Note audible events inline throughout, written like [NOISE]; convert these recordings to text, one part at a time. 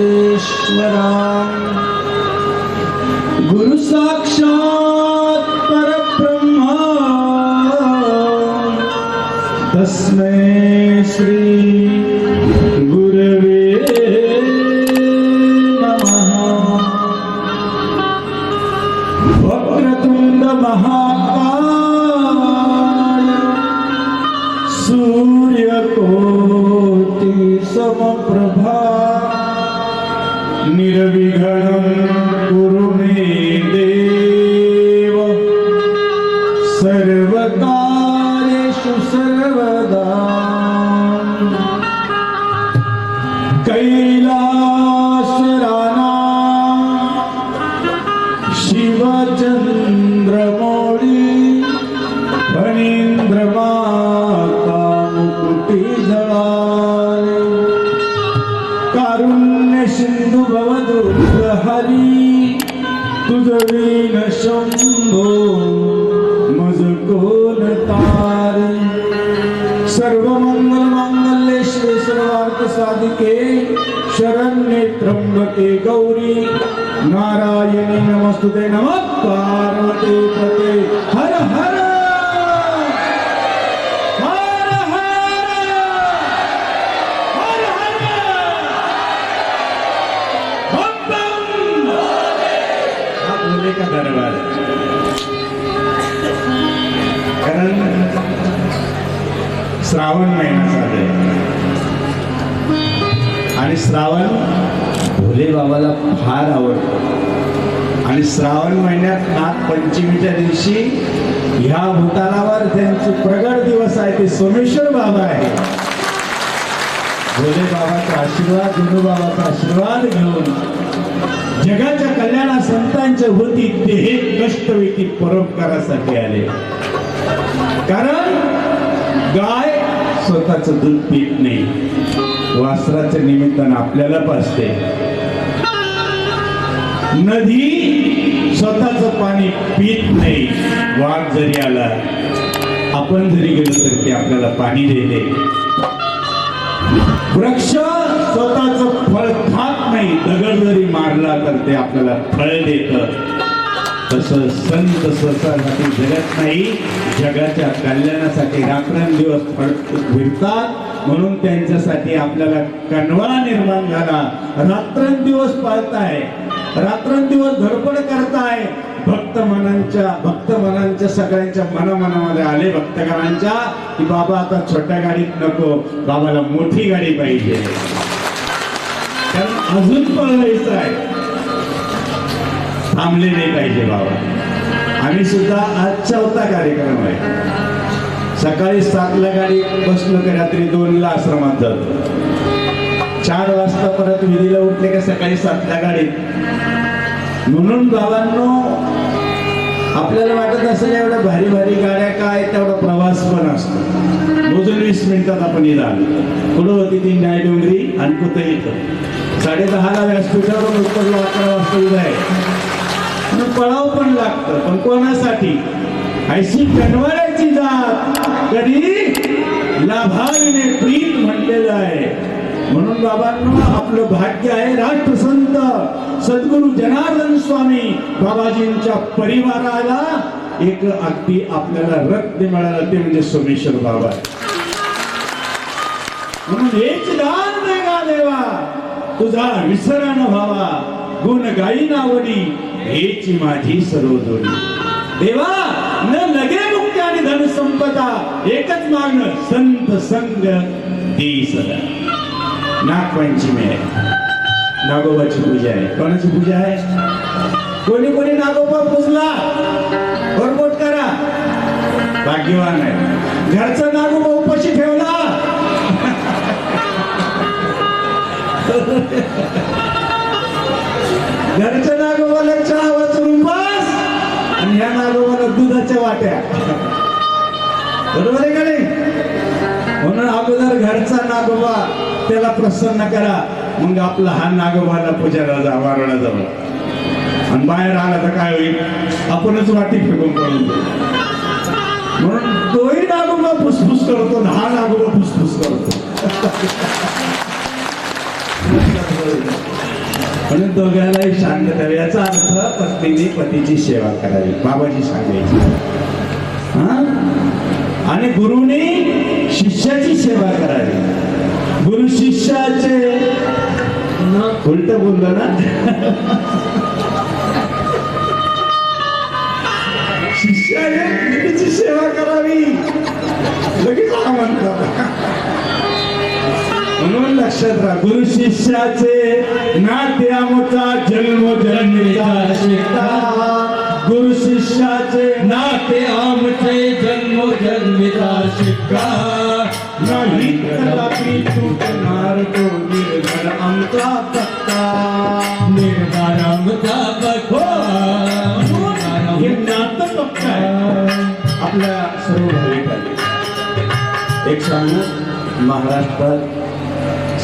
गुरुश्वरा गुरु साक्षात निर्विघ्नं शंभो मज कोण तारी सर्व मंगल मांगल्ये शिवे सर्वार्थ साधिके शरण्ये त्र्यंबके गौरी नारायणी नमस्तुते नमः पार्वती पते श्रावण महिना आहे आणि श्रावण भोले बाबाला फार आवडतो. आणि श्रावण महिन्यात नागपंचमीच्या दिवशी ह्या भूतानावर त्यांचे प्रगट दिवस आहे ते सोमेश्वर बाबा आहे भोले बाबाचा आशीर्वाद विनू बाबाचा आशीर्वाद घेऊन जगाच्या कल्याणा संतांच्या होती ते हे कष्टवेती परोपकारासाठी आले. कारण गाय स्वतःच दूध पीत नाही. वासराच्या निमित्तानं आपल्याला पाजते. नदी स्वतःच पाणी पीत नाही. वाघ जरी आला आपण जरी गेलो तरी ते आपल्याला पाणी देते. वृक्ष स्वतःच फळ खात नाही. दगड जरी मारला तर ते आपल्याला फळ देत. तसं संत स्वतःसाठी जगत नाही जगाच्या कल्याणासाठी रात्रंदिवस फिरतात म्हणून त्यांच्यासाठी आपल्याला कणवा निर्माण झाला. रात्रंदिवस पाळताय. रात्रंदिवस धडपड करताय. भक्त मनांच्या भक्त मनांच्या सगळ्यांच्या मनामनामध्ये आले भक्तगणांच्या की बाबा आता छोट्या गाडीत नको बाबाला मोठी गाडी पाहिजे. कारण अजून पळवायचं आहे. थांबले नाही पाहिजे बाबा. आम्ही सुद्धा आज चौथा कार्यक्रम आहे. सकाळी सातला गाडी बसलो की रात्री दोनला आश्रमात जातो. चार वाजता परत विधीला उठले का सकाळी सातला गाडीत म्हणून बाबांनो आपल्याला वाटत असेल एवढ्या भारी भारी गाड्या काय तेवढा प्रवास पण असतो. मोजून वीस मिनिटात आपण इथं आलो. पुढं होती ती न्याय डोंगरी आणि कुठं इथं. साडे दहाला व्यासपीठावरून उत्तरला अकरा वाजता उभा आहे. आणि पळाव पण लागतं. पण कोणासाठी? ऐशी कनवाऱ्याची जात. कधी? लाभाविने प्रीत म्हटलेलं आहे. म्हणून बाबांना आपलं भाग्य आहे राष्ट्रसंत सद्गुरु जनार्दन स्वामी बाबाजींच्या परिवाराला एक अगदी आपल्याला रत्न मिळालं ते म्हणजे सोमेश्वर बाबा म्हणून हेच दान देवा देवा. तुझा विसरण व्हावा. गुण गाई नावडी हेच माझी सर्वधोरी देवा न लगे मुक्ती आणि धन संपदा एकच मागणं संत संग दे सदा. नागपंचमी आहे. नागोबाची पूजा आहे. कोणाची पूजा आहे? कोणी कोणी नागोबा पूजला? भरपोट करा. भाग्यवान आहे. घरचा नागोबा उपाशी ठेवा. घरच्या नागोबाला चहा वाचून आणि ह्या नागोबाला दुधाच्या वाट्या. बरोबर आहे का नाही? म्हणून अगोदर घरचा नागोबा त्याला प्रसन्न करा. मग आपला हा नागोबाला पूजाला जा वारला जाऊ. आणि बाहेर आला तर काय होईल? आपणच वाटी फेकून पडून म्हणून तोही नागोबा फुसफुस करतो आणि हा नागोबा फुसफुस करतो. दोघांनाही शांत याचा अर्थ पत्नीने पतीची सेवा करावी. बाबाजी सांगायची. हा? आणि गुरुने शिष्याची सेवा करावी. गुरु शिष्याचे उलट बोललो ना? शिष्याने गुरुची सेवा करावी. लगेच म्हणतात म्हणून लक्षात राहा गुरु शिष्याचे नाते आमचा जन्म जन्मीचा शिकता गुरु शिष्याचे नाते आमचे जन्म जन्मिता शिक्का नाही कदापि तुटणार तो निर्गण आमचा हे नातं पक्क आपल्या सर्व भाविकांनी एक सांगू महाराष्ट्रात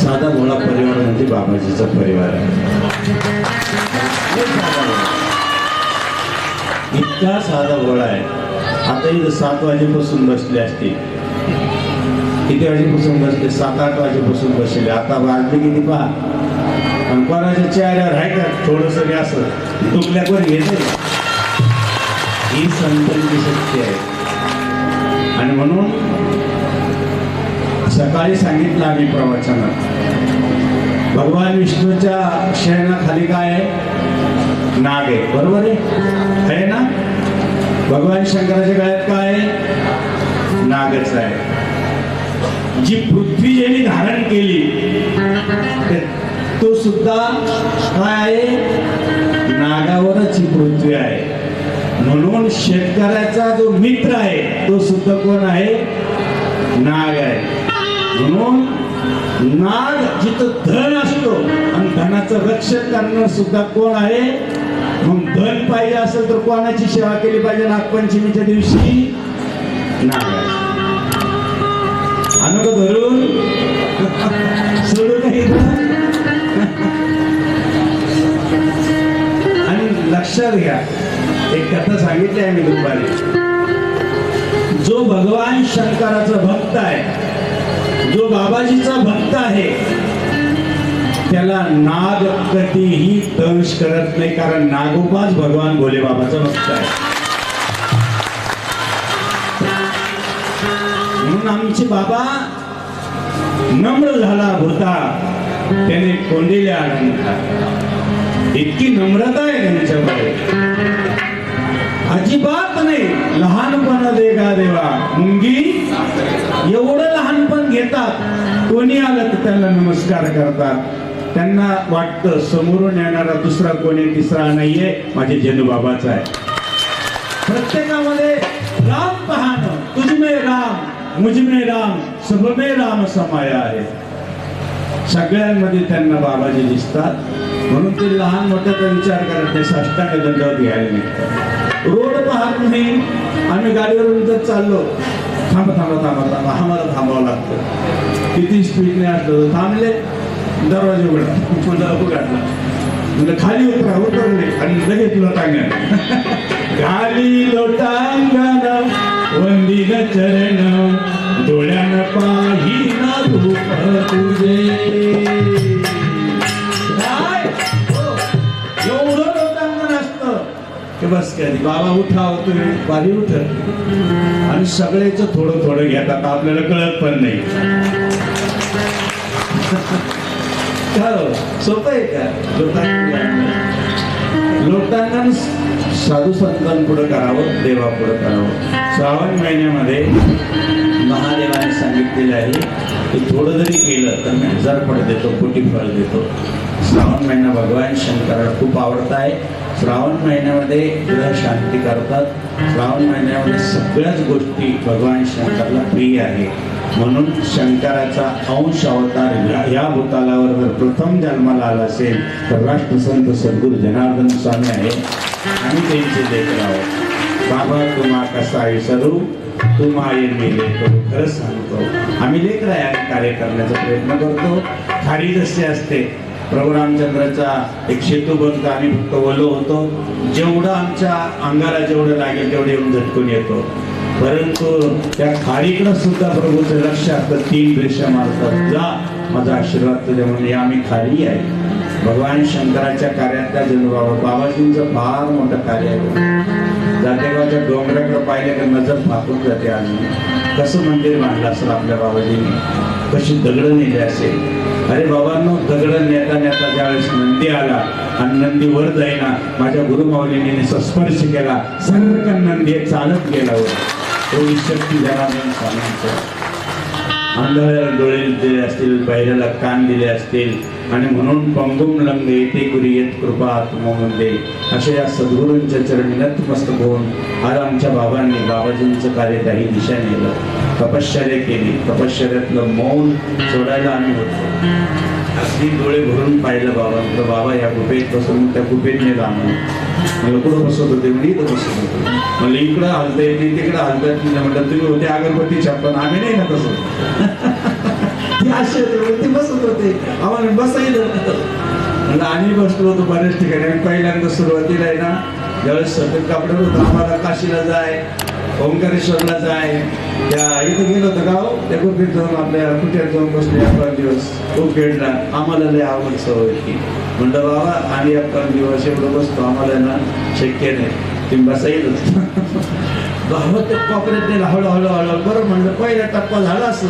साधा मुळा परिवार म्हणजे बाबाजीचा परिवार आहे. साधा इतका साधा भोळा आहे. आता इथं सात वाजेपासून बसले असते किती वाजेपासून बसले? सात आठ वाजेपासून बसले. आता वाजले किती पहा आणि कोणाच्या चेहऱ्यावर आहे का? थोडस असं. दुखल्या कोण घेत ही संतांची शक्ती आहे. आणि म्हणून सकाळी सांगितलं आम्ही प्रवचनात. भगवान विष्णूच्या शयनाखाली काय आहे? नाग आहे. बरोबर आहे? आहे ना? भगवान शंकराच्या गळ्यात काय आहे? नागच आहे. जी पृथ्वी ज्यांनी धारण केली ते- तो सुद्धा काय आहे? नागावरच ही पृथ्वी आहे. म्हणून शेतकऱ्याचा जो मित्र आहे तो सुद्धा कोण आहे? नाग म्हणून नाग जिथं धन असतो आणि धनाचं रक्षण करणं सुद्धा कोण आहे? मग धन पाहिजे असेल तर कोणाची सेवा केली पाहिजे नागपंचमीच्या दिवशी? नाग. आहे धरून? सोडू आणि लक्षात घ्या एक कथा सांगितली आहे मी दुपारी. जो भगवान शंकराचा भक्त आहे जो बाबाजीचा भक्त आहे त्याला नाग कधीही दंश करत नाही कारण नागोपाच भगवान भोले बाबाचा भक्त आहे. म्हणून आमचे बाबा नम्र झाला होता त्याने कोंडिल्या इतकी नम्रता आहे त्यांच्यामध्ये. अजिबात नाही. लहानपण दे का देवा. मुंगी एवढं लहानपण घेतात. कोणी आलं तर त्यांना नमस्कार करतात. त्यांना वाटतं समोरून येणारा दुसरा कोणी तिसरा नाहीये. माझे जनुबाबाचा आहे. प्रत्येकामध्ये राम पाहणं. तुझमे राम मुजमे राम सबमे राम समाया आहे. सगळ्यांमध्ये त्यांना बाबाजी दिसतात. म्हणून ते लहान मोठ्याचा विचार करत ते साष्टांग दंडावर घ्यायला निघतात. पाहत नाही. आम्ही गाडीवरून जर चाललो थांबा थांबा थांबा थांबा. आम्हाला थांबावं लागतं. किती स्पीडने असलो थांबले. दरवाजे उघडा. उघडला म्हणजे खाली उतरा उतरले आणि लगेच लोटांगण [LAUGHS] खाली लोटांगण वंदिन चरण. डोळ्यानं पाहिना रूप तुझे? हो. एवढं बस कधी बाबा उठा हो तुम्ही. बारी उठ. आणि सगळ्याचं थोडं थोडं घेतात आपल्याला कळत पण नाही. खरं हो? सोपं आहे का? लोटांगण लोटांगण साधू संतांपुढं करावं देवा पुढं करावं. श्रावण महिन्यामध्ये महादेवाने सांगितलेलं आहे की थोडं जरी केलं तर मी हजार फळ देतो कोटी फळ देतो. श्रावण महिना भगवान शंकराला खूप आवडत आहे श्रावण महिन्यामध्ये तुला शांती करतात. श्रावण महिन्यामध्ये सगळ्याच गोष्टी भगवान शंकरला प्रिय आहे. म्हणून शंकराचा अंश अवतार या- या भूतालावर जर प्रथम जन्माला आला असेल तर राष्ट्रसंत सद्गुरू जनार्दन स्वामी आहे आम्ही त्यांचे लेकर आहोत. बाबा तुम्हा कसा विसरू तू माये मी लेकर खरं सांगतो. आम्ही लेकर कार्य करण्याचा प्रयत्न करतो. खारी जसे असते प्रभू रामचंद्राचा एक सेतू बनतो आम्ही फक्त ओलो होतो. जेवढं आमच्या अंगाला जेवढं लागेल तेवढं येऊन झटकून येतो. परंतु त्या खाडीकडं सुद्धा प्रभूचं लक्ष असतं तीन रेषा मारतात. जा माझा आशीर्वाद तुझ्या म्हणून. आम्ही खाली आहे. भगवान शंकराच्या कार्यातला जण बाबाजींचं फार मोठं कार्य आहे. जातेगावच्या डोंगराकडे पाहिलं की नजर फाकून जाते आम्ही. कसं मंदिर बांधलं असेल आपल्या बाबाजींनी? कशी दगडं नेली असेल? अरे बाबांनो दगडं नेता नेता ज्यावेळेस नंदी आला आणि नंदी वर जाईना माझ्या गुरुमाऊलीने स्पर्श केला सर्वकन नंदी चालत गेला हो शक्ती झाला आंधळ्याला डोळे दिले असतील बैराला कान दिले असतील आणि म्हणून पंगुम लंगे ते गुरी येत कृपा आत्ममध्ये अशा या सद्गुरूंच्या चरणी नतमस्त होऊन आज आमच्या बाबांनी बाबाजींचं कार्य काही दिशा नेलं तपश्चर्या केली. तपश्चर्यातलं मौन सोडायला आम्ही होतो. अगदी डोळे भरून पाहिलं बाबा बाबा या गुफेत बसून त्या गुफेत नेलं आम्हाला मला कुठं बसवत होते म्हणजे इथं बसत होते म्हणलं इकडं हलता येते तिकडं हलता येत नाही. म्हटलं तुम्ही होते अगरबत्ती छापण आम्ही नाही ना तसं. [LAUGHS] असे होते ते बसत होते. आम्हाला बसायला म्हणलं आम्ही बसलो होतो बऱ्याच ठिकाणी. पहिल्यांदा सुरुवातीला आहे ना ज्यावेळेस सफेद कापड होतं आम्हाला काशीला जाय ओंकारेश्वरला जाय. त्या इथं गेलो होतं गाव हो? त्या जाऊन आपल्या कुठ्यात जाऊन बसले अकरा दिवस. खूप खेळला आम्हाला लय आवड सवय होती. म्हणलं बाबा आम्ही अकरा दिवस एवढं बसतो. आम्हाला ना शक्य नाही. तुम्ही बसायला बाबा ते नेलं हळूहळू हळूहळू. बरं म्हणलं पहिला टप्पा झाला असं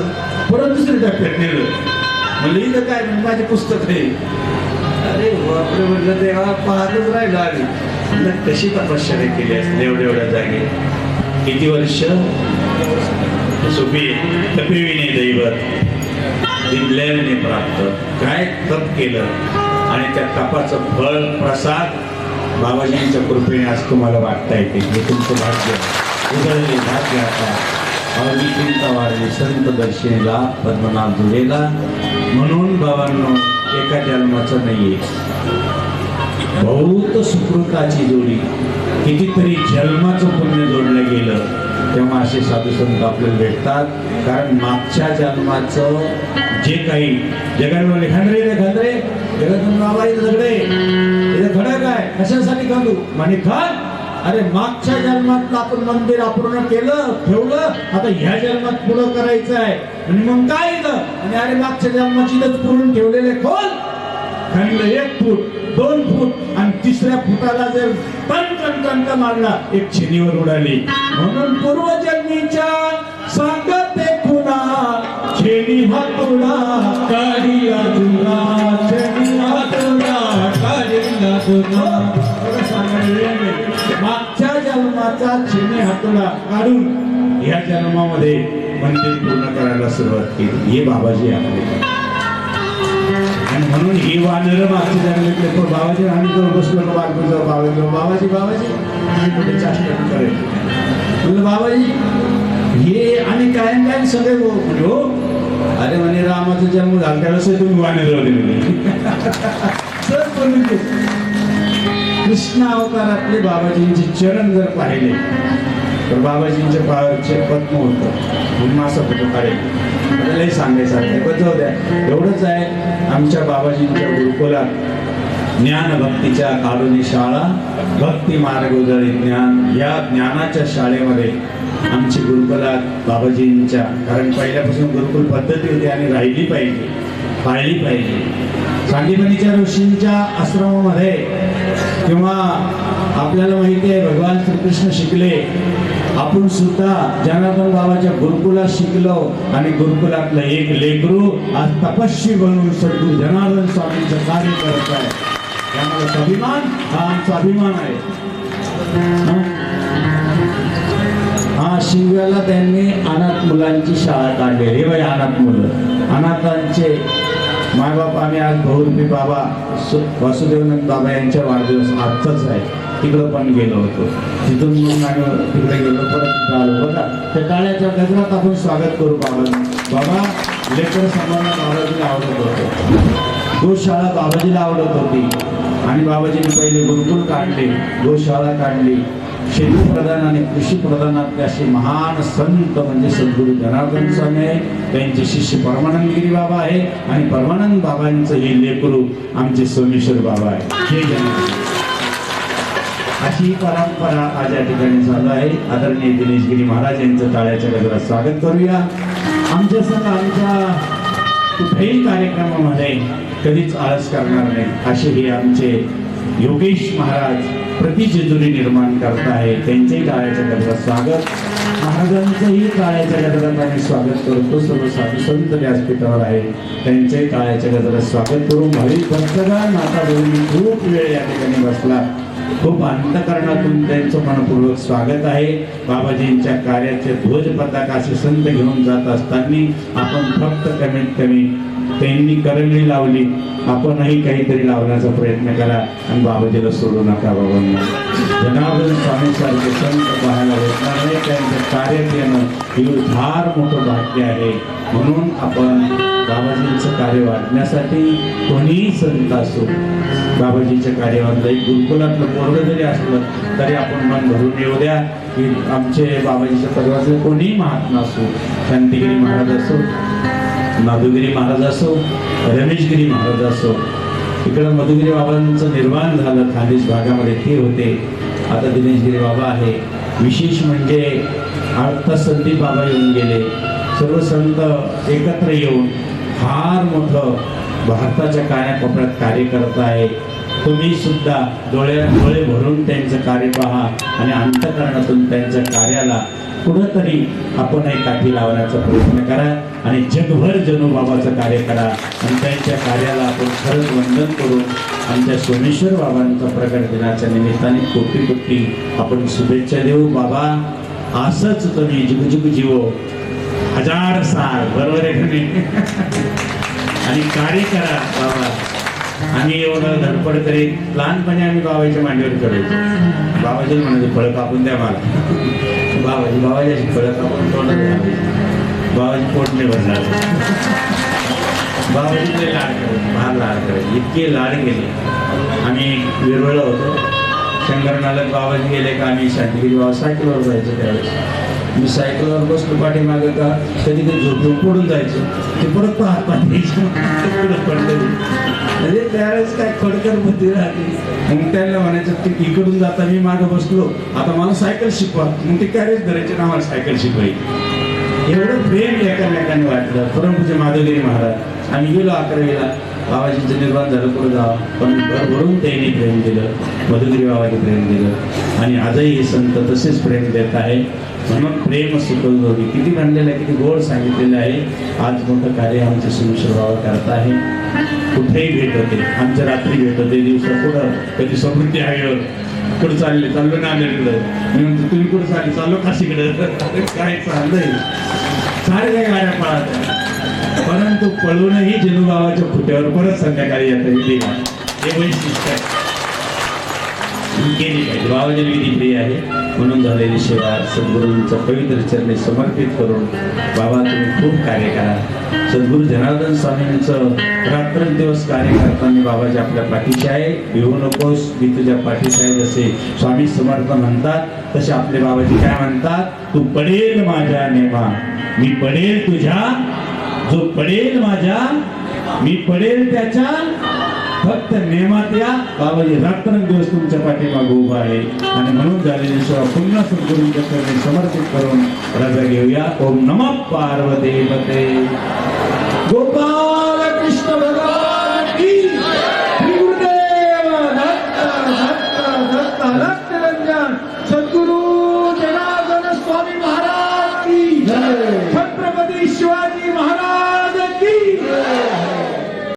परत दुसऱ्या टप्प्यात नेलं. म्हणलं इथं काय म्हणजे माझे पुस्तक आहे. अरे बापरे म्हटलं ते हा पाहतच राहिलं आम्ही. म्हणलं कशी तपश्चर्या केली असते एवढ्या एवढ्या जागे? किती वर्ष? सुपी तपिविने दैवत. दिल्याने प्राप्त. काय तप केलं? आणि त्या तपाचं फळ प्रसाद बाबाजींच्या कृपेने आज तुम्हाला वाटता येते हे तुमचं भाग्य. उजळले भाग्य आता. अवधी चिंता वाढले. संत दर्शनीला पद्मनाभ जुळेला म्हणून बाबांनो एका जन्माचं नाहीये. बहुत सुकृताची जोडी. कितीतरी जन्माचं पुण्य जोडलं गेलं. तेव्हा असे साधू संत आपल्याला भेटतात. कारण मागच्या जन्माचं जे काही जगामध्ये खंडरे रे खंडरे जगातून बाबा दगडे हे खडं आहे कशासाठी घालू म्हणे खान अरे मागच्या जन्मात आपण मंदिर अपूर्ण केलं ठेवलं आता ह्या जन्मात पुढं करायचं आहे आणि मग काय आणि अरे मागच्या जन्माची इथंच पुरून ठेवलेले खोल खंड एक फूट दोन फूट आणि तिसऱ्या फुटाला जर तन तन तंत मारला एक छिनीवर उडाली म्हणून पूर्वजन्मीच्या सांगते खुना छेनी हा काढी अधुरा अजुना मागच्या जन्माचा छेनी हातोडा काढून या जन्मामध्ये मंदिर पूर्ण करायला सुरुवात केली. हे बाबाजी आपले आणि म्हणून हे वानर मागच्या जन्मातले पण बाबाजी आम्ही जर बसलो का जाऊ बाबाजी. बाबाजी बाबाजी आम्ही कुठे चाष्ट करेल म्हणलं बाबाजी हे आणि कायम कायम सगळे म्हणजे हो. अरे म्हणे रामाचा जन्म झाला त्याला तुम्ही वानर [LAUGHS] होते म्हणे सर बोलून कृष्ण अवतारातले बाबाजींचे चरण जर पाहिले तर बाबाजींचे पायावरचे पद्म होतं. म्हणून असं फोटो काढेल लई सांगायचं आहे. पण जाऊ द्या. एवढंच आहे आमच्या बाबाजींच्या गुरुकुलात ज्ञान भक्तीच्या कालोनी शाळा भक्ती मार्ग उजळी ज्ञान या ज्ञानाच्या शाळेमध्ये आमची गुरुकुलात बाबाजींच्या कारण पहिल्यापासून गुरुकुल पद्धती होती आणि राहिली पाहिजे पाळली पाहिजे. सांदीपनीच्या ऋषींच्या आश्रमामध्ये किंवा आपल्याला माहिती आहे भगवान श्रीकृष्ण शिकले. आपण सुद्धा जनार्दन बाबाच्या गुरुकुलात शिकलो आणि गुरुकुलातलं एक लेकरू आज तपस्वी बनवून सद्गुरू जनार्दन स्वामींचं कार्य करत आहे. त्यामुळे स्वाभिमान हा आमचा अभिमान आहे. हा? शिव्याला त्यांनी अनाथ मुलांची शाळा काढली रे बाई अनाथ मुलं. अनाथांचे मायबाप आम्ही आज बहुरूपी बाबा वासुदेवनंद बाबा यांच्या वाढदिवस आजचाच आहे. तिकडं पण गेलो होतो. तिथून म्हणून आम्ही तिकडे गेलो परत आलो. बघा त्या टाळ्याच्या गजरात आपण स्वागत करू बाबा. बाबा लेकर सामान्य बाबाजीला आवडत होतं. गोशाळा बाबाजीला आवडत होती. आणि बाबाजीने पहिले गुरुकुल काढले गोशाळा काढली. शेती प्रधान आणि कृषी प्रधानातले असे महान संत म्हणजे सद्गुरू जनार्दन स्वामी आहे. त्यांचे शिष्य परमानंदगिरी बाबा आहे आणि परमानंद बाबांचं हे लेकरू आमचे सोमेश्वर बाबा आहे. हे अशी परंपरा आज या ठिकाणी चालू आहे. आदरणीय दिनेशगिरी महाराज यांचं टाळ्याच्या गजरात स्वागत करूया. आमच्या संघ आमच्या कुठल्याही कार्यक्रमामध्ये कधीच आळस करणार नाही. असे हे आमचे योगेश महाराज प्रतिजेजुरी निर्माण करत आहे त्यांच्याही काळाच्या गजरात स्वागत. महाराजांचंही काळाच्या गजरात आम्ही स्वागत करतो. सर्व साधू संत व्यासपीठावर आहे त्यांच्याही काळाच्या गजरात स्वागत करून भाविक भक्तगण माता दोन्ही खूप वेळ या ठिकाणी बसला. खूप अंतकरणातून त्यांचं मनपूर्वक स्वागत आहे. बाबाजींच्या कार्याचे ध्वज पताकाशी संत घेऊन जात असताना आपण फक्त कमीत कमी त्यांनी करंगळी लावली. आपणही काहीतरी लावण्याचा प्रयत्न करा आणि बाबाजीला सोडू नका बाबांना. जनार्दन स्वामी सारखे संत पाहायला भेटणार नाही. त्यांचं कार्य येणं हे फार मोठं भाग्य आहे. म्हणून आपण बाबाजींचं कार्य वाढण्यासाठी कोणीही संत असो बाबाजीच्या कार्यावर एक गुरुकुलातलं पोरग जरी असलं तरी आपण मन भरून येऊ द्या की आमचे बाबाजीच्या परिवारातले कोणीही महात्मा असो शांतिगिरी महाराज असो माधुगिरी महाराज असो रमेशगिरी महाराज असो इकडं मधुगिरी बाबांचं निर्माण झालं खानदेश भागामध्ये ते होते. आता दिनेशगिरी बाबा आहे. विशेष म्हणजे आता संदीप बाबा येऊन गेले. सर्व संत एकत्र येऊन फार मोठं भारताच्या कानाकोपऱ्यात कार्य करत आहे. तुम्ही सुद्धा डोळ्या डोळे भरून त्यांचं कार्य पहा आणि अंतकरणातून त्यांच्या कार्याला कुठंतरी आपणही काठी लावण्याचा प्रयत्न करा आणि जगभर जनुबाबाचं कार्य करा. आणि त्यांच्या कार्याला आपण खरंच वंदन करून आमच्या सोमेश्वर बाबांचा प्रकट दिनाच्या निमित्ताने कोटी कोटी आपण शुभेच्छा देऊ. बाबा असंच तुम्ही जुगजुग जीवो. हजार साल बरोबर आहे आणि कार्य करा बाबा. आम्ही एवढं धडपड करीत लहानपणी आम्ही बाबाच्या मांडीवर चढायचो. बाबाच्या म्हणायचे फळ कापून द्या मला. बाबाजी बाबाजी अशी फळं कापून तोंडात बाबाजी पोट नाही भरणार बाबाजी लय लाड करायचे फार लाड करायचे इतके लाड गेले आम्ही विरवळला होतो शंकरनालक बाबाजी गेले का आम्ही शांतिगिरी बाबा सायकलवर जायचो त्यावेळेस मी सायकलवर बसलो पाठीमागे का कधी कधी झोपून पडून जायचो ते परत पाहत पाहिजे पडलं म्हणजे त्यावेळेस काय खडकर बुद्धी राहते. मग त्यांना म्हणायचं की इकडून जाता मी मागे बसलो. आता मला सायकल शिकवा. मग ते कॅरेज धरायचे ना मला सायकल शिकवायची. एवढं प्रेम एकामेकाने वाटलं. परमपूजे माधवगिरी महाराज. आम्ही गेलो अकरावीला. बाबाजींचं निर्माण झालं पुढे जावा. पण भरभरून त्यांनी प्रेम दिलं मधुगिरी बाबाचे प्रेम दिलं आणि आजही हे संत तसेच प्रेम देत आहे म्हणून प्रेम सुखोगी किती म्हणलेलं आहे किती गोड सांगितलेलं आहे. आज मोठं कार्य आमचे सुमेश्वर बाबा करत आहे. कुठेही भेट होते आमच्या रात्री भेट होते दिवसा पुढं कधी समृद्धी आहे कुठं चालले चाललो नांदेडकडं मी म्हणतो तुम्ही कुठं चालले? चाललो काशीकडं [LAUGHS] काय चाललंय? सारे गाड्या पळात परंतु पळूनही जनुबाबाच्या फुट्यावर परत संध्याकाळी येतं विधी हे वैशिष्ट्य आहे. केली पाहिजे बाबाजी विधी प्रिय आहे. म्हणून झालेली सेवा सद्गुरूंचा पवित्र चरणी समर्पित करून बाबा तुम्ही खूप कार्य करा. सद्गुरू जनार्दन स्वामींचं रात्रंदिवस कार्य करताना बाबाजी आपल्या पाठीशी आहे. भिवू नकोस मी तुझ्या पाठीशी आहे. जसे स्वामी समर्थ म्हणतात तसे आपले बाबाजी काय म्हणतात? तू पडेल माझ्या नेमा मी पडेल तुझ्या जो पडेल माझ्या मी पडेल त्याच्या फक्त नेमात या बाबाजी रात्रंदिवस तुमच्या पाठीमागे उभा आहे. आणि म्हणून झालेली सेवा पुन्हा सद्गुरूंच्या समर्पित करून रजा घेऊया. ओम नम पार्वती पते.